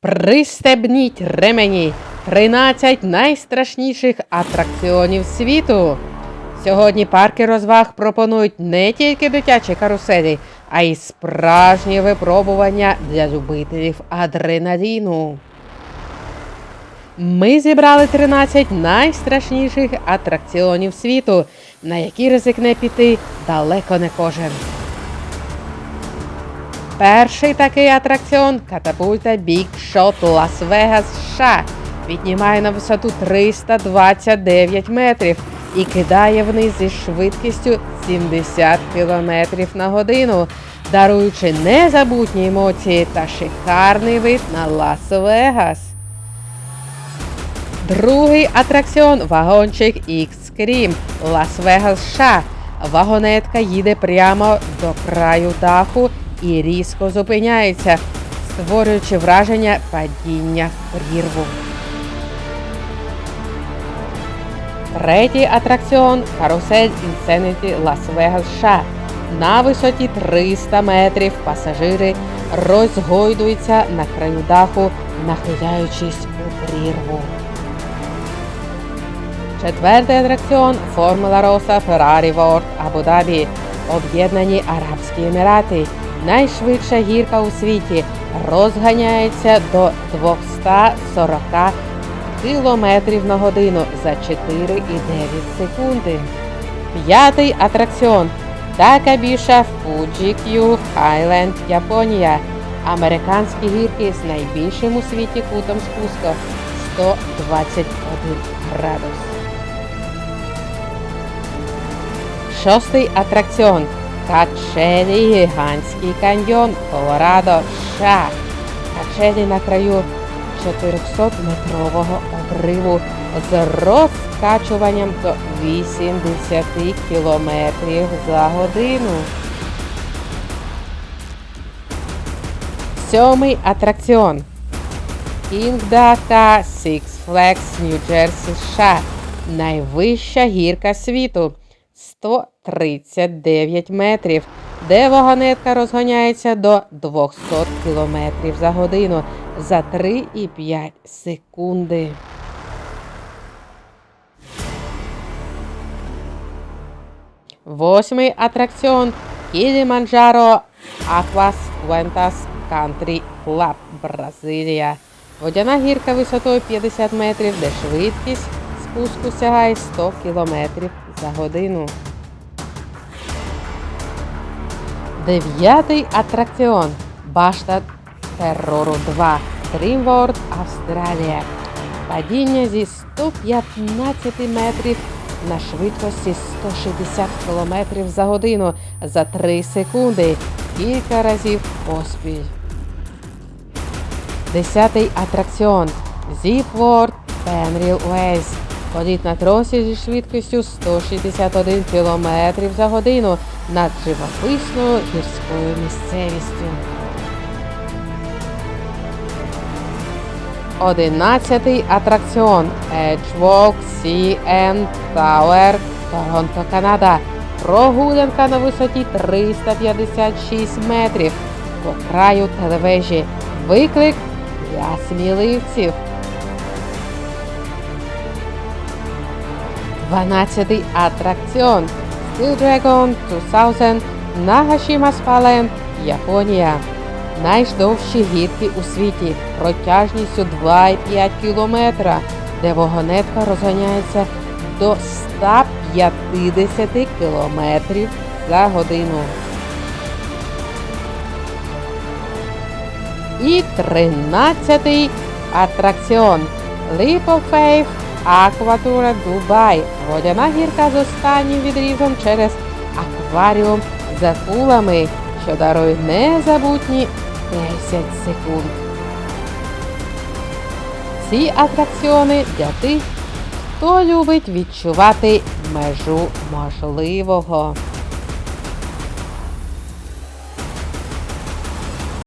Пристебніть ремені 13 найстрашніших атракціонів світу. Сьогодні парки розваг пропонують не тільки дитячі каруселі, а й справжні випробування для любителів адреналіну. Ми зібрали 13 найстрашніших атракціонів світу, на які ризикне піти далеко не кожен. Перший такий атракціон катапульта Big Shot Лас-Вегас США. Піднімає на висоту 329 метрів і кидає вниз зі швидкістю 70 км на годину, даруючи незабутні емоції та шикарний вид на Лас-Вегас. Другий атракціон вагончик X-Cream Лас-Вегас США. Вагонетка їде прямо до краю даху і різко зупиняється, створюючи враження падіння прірву. Третій атракціон Карусель Insanity Лас-Вегас США. На висоті 300 метрів пасажири розгойдуються на краю даху, нахиляючись у прірву. Четвертий атракціон Формула Роса Феррарі Ворд Абу-Дабі. Об'єднані Арабські Емірати. Найшвидша гірка у світі розганяється до 240 кілометрів на годину за 4,9 секунди. П'ятий атракціон Такабіша Fuji Q Highland Японія. Американські гірки з найбільшим у світі кутом спуску 121 градус. Шостий атракціон Качелі Гігантський каньйон Колорадо США. Качелі на краю 400-метрового обриву з розкачуванням до 80 км за годину. Сьомий атракціон Кінгда та Six Flags Jersey США. Найвища гірка світу 139 метрів, де вагонетка розганяється до 200 км за годину за 3,5 секунди. Восьмий атракціон Кіліманджаро Aquas Quentas Country Club Бразилія. Водяна гірка висотою 50 метрів, де швидкість спуску сягає 100 км за годину. Дев'ятий атракціон Башта Террору 2 Dream World Австралія. Падіння зі 115 метрів на швидкості 160 км за годину за 3 секунди. Кілька разів поспіль. Десятий атракціон Zip World Penril Політ на тросі зі швидкістю 161 км за годину над живописною гірською місцевістю. Одинадцятий атракціон Edgewalk CN Tower Торонто, Канада. Прогулянка на висоті 356 метрів по краю телевежі. Виклик для сміливців. 12 атракціон Steel Dragon 2000 Нагашіма Спалем, Японія. Найдовші гірки у світі протяжністю 2,5 кілометра, де вагонетка розганяється до 150 кілометрів за годину. І 13 атракціон Leap of Faith Акватура Дубай. Водяна гірка з останнім відрізом через акваріум за кулами, що дарує незабутні 10 секунд. Ці атракціони для тих, хто любить відчувати межу можливого.